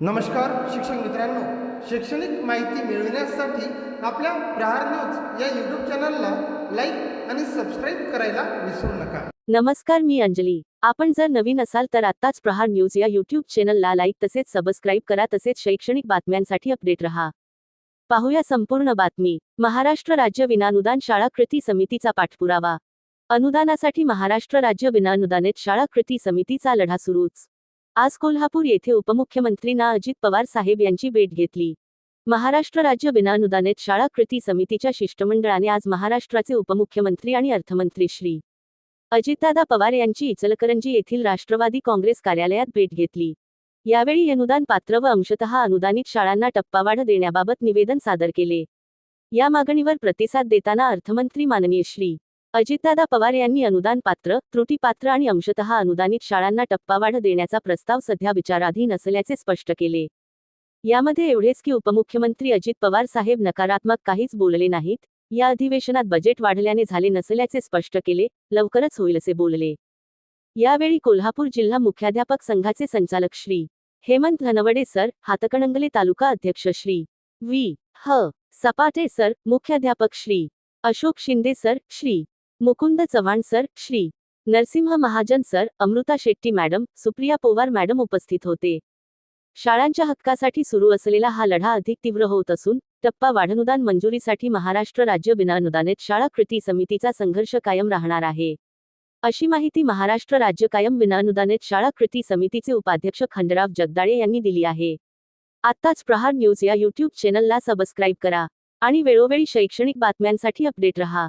नमस्कार शिक्षक मित्रांनो. शैक्षणिक माहिती मिळविण्यासाठी आपल्या प्रहार न्यूज या यूट्यूब चॅनलला लाईक आणि सबस्क्राईब करायला विसरू नका. नमस्कार मी अंजली. आपण जर नवीन असाल तर आत्ताच प्रहार न्यूज या यूट्यूब चॅनलला लाईक तसेच सबस्क्राईब करा तसेच शैक्षणिक बातम्यांसाठी अपडेट रहा. पाहूया संपूर्ण बातमी. महाराष्ट्र राज्य विनानुदान शाळा कृती समितीचा पाठपुरावा. अनुदानासाठी महाराष्ट्र राज्य विनानुदानित शाळा कृती समितीचा लढा सुरूच. आज कोल्हापूर येथे उपमुख्यमंत्रींना अजित पवार साहेब यांची भेट घेतली. महाराष्ट्र राज्य विनानुदानित शाळा कृती समितीच्या शिष्टमंडळाने आज महाराष्ट्राचे उपमुख्यमंत्री आणि अर्थमंत्री श्री. अजितदादा पवार यांची इचलकरंजी येथील राष्ट्रवादी काँग्रेस कार्यालयात भेट घेतली. यावेळी अनुदान पात्र व अंशतः अनुदानित शाळांना टप्पावाढ देण्याबाबत निवेदन सादर केले. या मागणीवर प्रतिसाद देताना अर्थमंत्री माननीय श्री. अजितदादा पवार यांनी अनुदान पात्र त्रुटीपात्र आणि अंशतः अनुदानित शाळांना टप्पावाढ देण्याचा प्रस्ताव सध्या विचाराधीन असल्याचे स्पष्ट केले. यामध्ये एवढेच की उपमुख्यमंत्री अजित पवार साहेब नकारात्मक काहीच बोलले नाहीत या अधिवेशनात बजेट वाढल्याने झाले नसल्याचे स्पष्ट केले लवकरच होईल असे बोलले. यावेळी कोल्हापूर जिल्हा मुख्याध्यापक संघाचे संचालक श्री. हेमंत धनवडे सर हातकणंगले तालुका अध्यक्ष श्री. व्ही. ह. सपाटे सर मुख्याध्यापक Shri. Ashok Shinde sir Shri. Mukund Chavan sir Shri. Narsinh Mahajan sir Amruta Shetty madam Supriya Powar madam उपस्थित होते. शाळांच्या हक्कासाठी सुरू असलेला हा लढा अधिक तीव्र होत असून टप्पा वाढनुदान मंजुरीसाठी महाराष्ट्र राज्य विनानुदानित शाळा कृती समितीचा संघर्ष कायम राहणार आहे. अशी माहिती महाराष्ट्र राज्य कायम विनानुदानित शाळा कृती समितीचे उपाध्यक्ष खंडराव जगदाळे यांनी दिली आहे. आत्ताच प्रहार न्यूज या यूट्यूब चॅनलला सबस्क्राईब करा आणि वेळोवेळी शैक्षणिक बातम्यांसाठी अपडेट रहा.